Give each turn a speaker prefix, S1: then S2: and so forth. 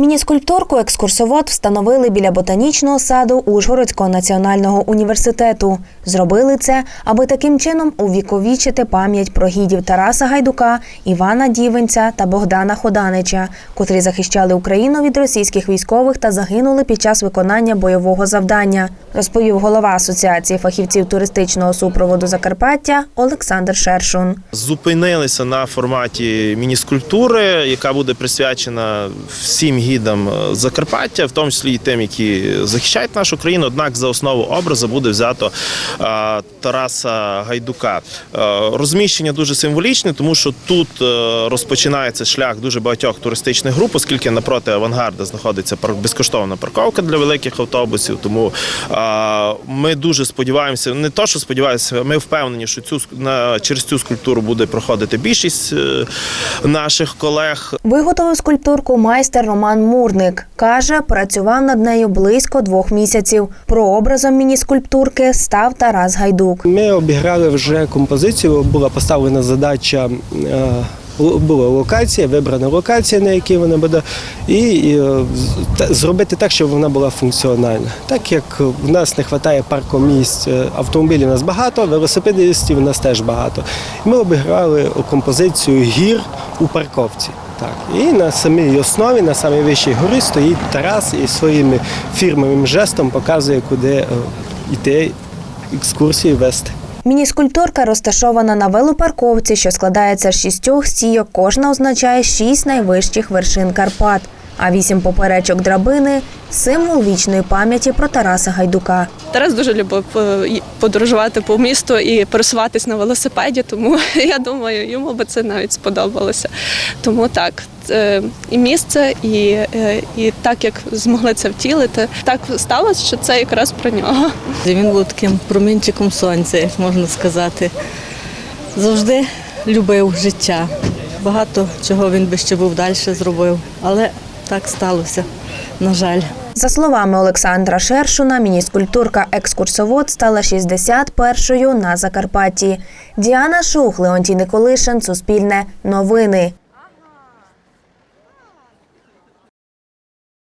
S1: Міні-скульптурку екскурсовод встановили біля ботанічного саду Ужгородського національного університету. Зробили це, аби таким чином увіковічити пам'ять про гідів Тараса Гайдука, Івана Дівенця та Богдана Ходанича, котрі захищали Україну від російських військових та загинули під час виконання бойового завдання, розповів голова Асоціації фахівців туристичного супроводу Закарпаття Олександр Шершун.
S2: Зупинилися на форматі мініскультури, яка буде присвячена всім гідам е, Закарпаття, в тому числі і тим, які захищають нашу країну. Однак за основу образу буде взято е, Тараса Гайдука. Е, Розміщення дуже символічне, тому що тут розпочинається шлях дуже багатьох туристичних груп, оскільки напроти авангарда знаходиться безкоштовна парковка для великих автобусів. Тому ми дуже сподіваємося, не то, що сподіваємося, ми впевнені, що цю на через цю скульптуру буде проходити більшість наших колег.
S1: Виготовив скульптурку майстер Роман Мурник. Каже, працював над нею близько двох місяців. Прообразом міні-скульптурки став Тарас Гайдук.
S3: Ми обіграли вже композицію, була поставлена задача. е, Була локація, вибрана локація, на якій вона буде, і, і, е, та- зробити так, щоб вона була функціональна. Так як в нас не вистачає паркомісць, е, автомобілів у нас багато, велосипедистів у нас теж багато. Ми обіграли композицію гір у парковці. Так. І на самій основі, на самій вищій горі стоїть Тарас і своїм фірмовим жестом показує, куди е, йти екскурсії вести.
S1: Міні-скульптурка розташована на велопарковці, що складається з шістьох стійок. Кожна означає шість найвищих вершин Карпат. А вісім поперечок драбини символ вічної пам'яті про Тараса Гайдука.
S4: Тарас дуже любив е, подорожувати по місту і пересуватись на велосипеді, тому я думаю, йому би це навіть сподобалося. Тому так, і місце, і, е, і так як змогли це втілити, так сталося, що це якраз про нього.
S5: Він був таким промінчиком сонця, як можна сказати. Завжди любив життя. Багато чого він би ще був далі зробив, але так сталося, на жаль.
S1: За словами Олександра Шершуна, міні-скульптурка екскурсовод стала 61-ю на Закарпатті. Діана Шух, Леонтій Николишин, Суспільне, Новини.